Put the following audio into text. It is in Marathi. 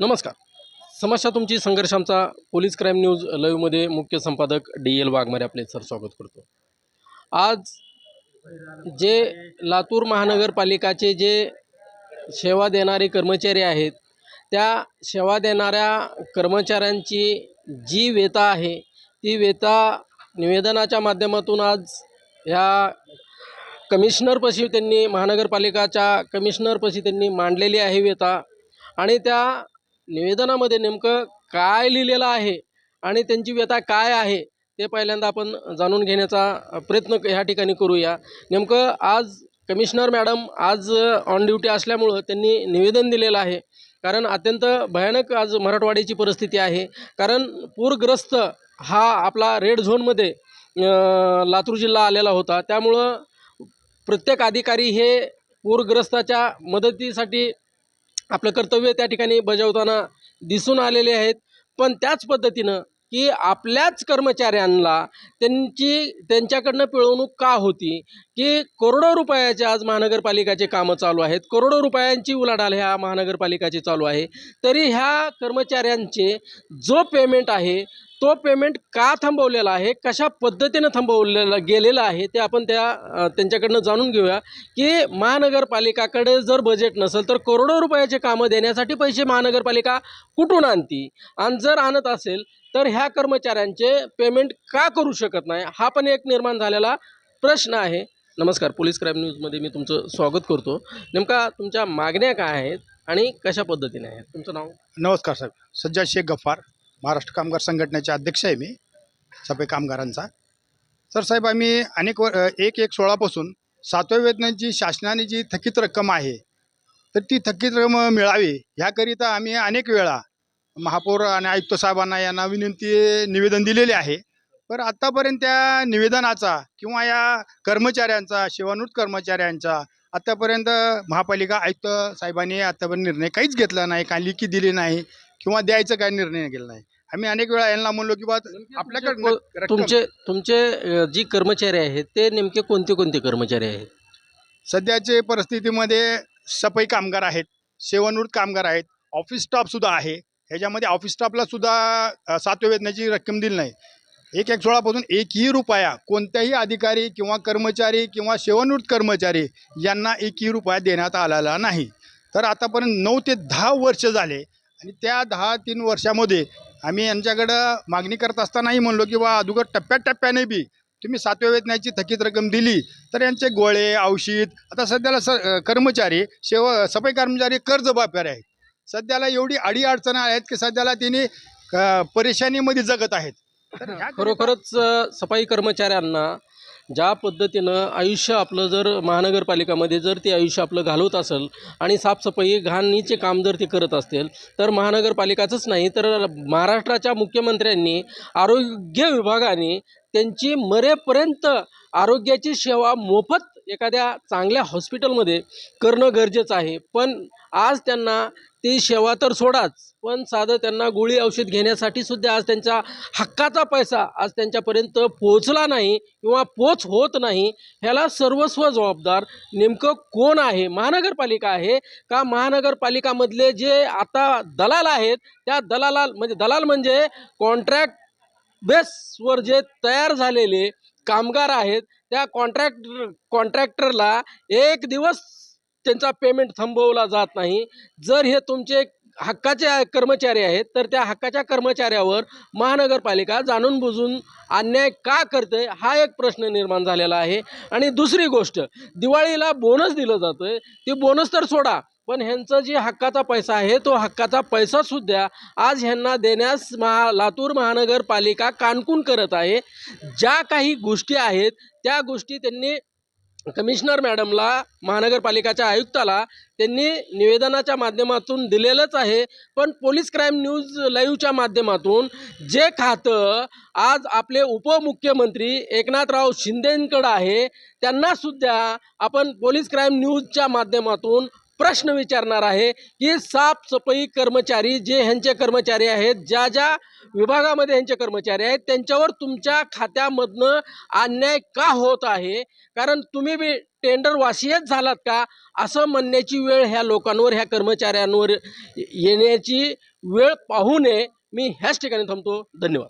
नमस्कार. समस्या तुमची संघर्ष आमचा पोलीस क्राईम न्यूज लाईव्हमध्ये मुख्य संपादक डी एल वाघमारे आपले सर स्वागत करतो. आज जे लातूर महानगरपालिकाचे जे सेवा देणारे कर्मचारी आहेत त्या सेवा देणाऱ्या कर्मचाऱ्यांची जी वेता आहे ती वेता निवेदनाच्या माध्यमातून आज ह्या कमिशनरपाशी त्यांनी महानगरपालिकाच्या कमिशनरपाशी त्यांनी मांडलेली आहे वेता आणि त्या निवेदनामध्ये नेमकं काय लिहिलेलं आहे आणि त्यांची व्यथा काय आहे ते पहिल्यांदा आपण जाणून घेण्याचा प्रयत्न ह्या ठिकाणी करूया. नेमकं आज कमिशनर मॅडम आज ऑन ड्युटी असल्यामुळं त्यांनी निवेदन दिलेलं आहे. कारण अत्यंत भयानक आज मराठवाड्याची परिस्थिती आहे. कारण पूरग्रस्त हा आपला रेड झोनमध्ये लातूर जिल्हा आलेला होता. त्यामुळं प्रत्येक अधिकारी हे पूरग्रस्ताच्या मदतीसाठी आपलं कर्तव्य त्या ठिकाणी बजावताना दिसून आलेले आहेत. पण त्याच पद्धतीनं की आपल्याच कर्मचाऱ्यांना त्यांची त्यांच्याकडनं पिळवणूक का होती? की करोडो रुपयाचे आज महानगरपालिकाचे कामं चालू आहेत. करोडो रुपयांची उलाढाल ह्या महानगरपालिकाची चालू आहे. तरी ह्या कर्मचाऱ्यांचे जो पेमेंट आहे तो पेमेंट का थांबवलेला आहे कशा पद्धतीनं थांबवलेलं गेलेलं आहे ते आपण त्या त्यांच्याकडनं जाणून घेऊया की महानगरपालिकाकडे जर बजेट नसेल तर करोडो रुपयाचे कामं देण्यासाठी पैसे महानगरपालिका कुठून आणती? आणि जर आणत असेल तर ह्या कर्मचाऱ्यांचे पेमेंट का करू शकत नाही? हा पण एक निर्माण झालेला प्रश्न आहे. नमस्कार पोलीस क्राईम न्यूजमध्ये मी तुमचं स्वागत करतो. नेमका तुमच्या मागण्या काय आहेत आणि कशा पद्धतीने आहेत? तुमचं नाव? नमस्कार साहेब. सज्जा शेख गफ्फार. महाराष्ट्र कामगार संघटनेचे अध्यक्ष आहे मी सफाई कामगारांचा. तर साहेब आम्ही अनेक व एक एक सोळापासून सातव्या वेतनाची शासनाने जी थकीत रक्कम आहे तर ती थकीत रक्कम मिळावी ह्याकरिता आम्ही अनेक वेळा महापौर आणि आयुक्त साहेबांना यांना विनंती निवेदन दिलेले आहे. पर आत्तापर्यंत त्या निवेदनाचा किंवा या कर्मचाऱ्यांचा सेवानृत कर्मचाऱ्यांचा आत्तापर्यंत महापालिका आयुक्त साहेबांनी आत्तापर्यंत निर्णय काहीच घेतला नाही काही लिखी दिली नाही किंवा द्यायचं काही निर्णय केला नाही. आम्ही अनेक वेळा यांना म्हणलो की बा आपल्याकडे तुमचे तुमचे तुमचे अ, जी कर्मचारी आहेत ते नेमके कोणते कोणते कर्मचारी आहेत? सध्याचे परिस्थितीमध्ये सफाई कामगार आहेत सेवानृत कामगार आहेत ऑफिस स्टाफसुद्धा आहे. ह्याच्यामध्ये ऑफिस स्टाफला सुद्धा अ, सातव्या वेतनाची रक्कम दिली नाही. एक एक सोळापासून एकही रुपया कोणत्याही अधिकारी किंवा कर्मचारी किंवा सेवानृत कर्मचारी यांना एकही रुपया देण्यात आलेला नाही. तर आतापर्यंत नऊ ते दहा वर्ष झाले आणि त्या दहा तीन वर्षामध्ये आम्ही यांच्याकडं मागणी करत असतानाही म्हणलो की बा अदुगर टप्प्याटप्प्याने बी तुम्ही सातव्या वेतनाची थकीत रक्कम दिली तर यांचे गोळे औषध आता सध्याला स कर्मचारी शेव सफाई कर्मचारी कर्जबापारी आहेत. सध्याला एवढी अडी अडचण आहेत की सध्याला त्यांनी परेशानीमध्ये जगत आहेत. खरोखरच सफाई कर्मचाऱ्यांना ज्या पद्धतीनं आयुष्य आपलं जर महानगरपालिकामध्ये जर ते आयुष्य आपलं घालवत असेल आणि साफसफाई घाणीचे काम जर ते करत असतील तर महानगरपालिकाचंच नाही तर महाराष्ट्राच्या मुख्यमंत्र्यांनी आरोग्य विभागाने त्यांची मरेपर्यंत आरोग्याची सेवा मोफत एखाद्या चांगल्या हॉस्पिटलमध्ये करणं गरजेचं आहे. पण आज त्यांना ती सेवा तर सोडाच पण साधं त्यांना गोळी औषध घेण्यासाठी सुद्धा आज त्यांचा हक्काचा पैसा आज त्यांच्यापर्यंत पोहोचला नाही किंवा पोच होत नाही ह्याला सर्वस्व जबाबदार नेमकं कोण आहे? महानगरपालिका आहे का? महानगरपालिकामधले जे आता दलाल आहेत त्या दलाला म्हणजे दलाल म्हणजे कॉन्ट्रॅक्ट बेसवर जे तयार झालेले कामगार आहेत त्या कॉन्ट्रॅक्ट कॉन्ट्रॅक्टरला एक दिवस त्यांचा पेमेंट थांबवला जात नाही. जर हे तुमचे हक्काचे कर्मचारी आहेत तर त्या हक्काच्या कर्मचाऱ्यावर महानगरपालिका जाणून बुजून अन्याय का करते हा एक प्रश्न निर्माण झालेला आहे. आणि दुसरी गोष्ट दिवाळीला बोनस दिलं जातं आहे ती बोनस तर सोडा पण ह्यांचा जे हक्काचा पैसा आहे तो हक्काचा पैसासुद्धा आज ह्यांना देण्यास महा लातूर महानगरपालिका कानकून करत आहे. ज्या काही गोष्टी आहेत त्या गोष्टी त्यांनी कमिशनर मॅडमला महानगरपालिकाच्या आयुक्ताला त्यांनी निवेदनाच्या माध्यमातून दिलेलंच आहे. पण पोलीस क्राईम न्यूज लाईव्हच्या माध्यमातून जे खातं आज आपले उपमुख्यमंत्री एकनाथराव शिंदेंकडं आहे त्यांनासुद्धा आपण पोलीस क्राईम न्यूजच्या माध्यमातून प्रश्न विचारणार आहे की साफसफाई कर्मचारी जे ह्यांचे कर्मचारी आहेत ज्या ज्या विभागामध्ये ह्यांचे कर्मचारी आहेत. त्यांच्यावर तुमच्या खात्यामधनं अन्याय का होत आहे? कारण तुम्ही बी टेंडर वासियच झालात का? असं म्हणण्याची वेळ ह्या लोकांवर ह्या कर्मचाऱ्यांवर येण्याची वेळ पाहू नये. मी ह्याच ठिकाणी थांबतो. धन्यवाद.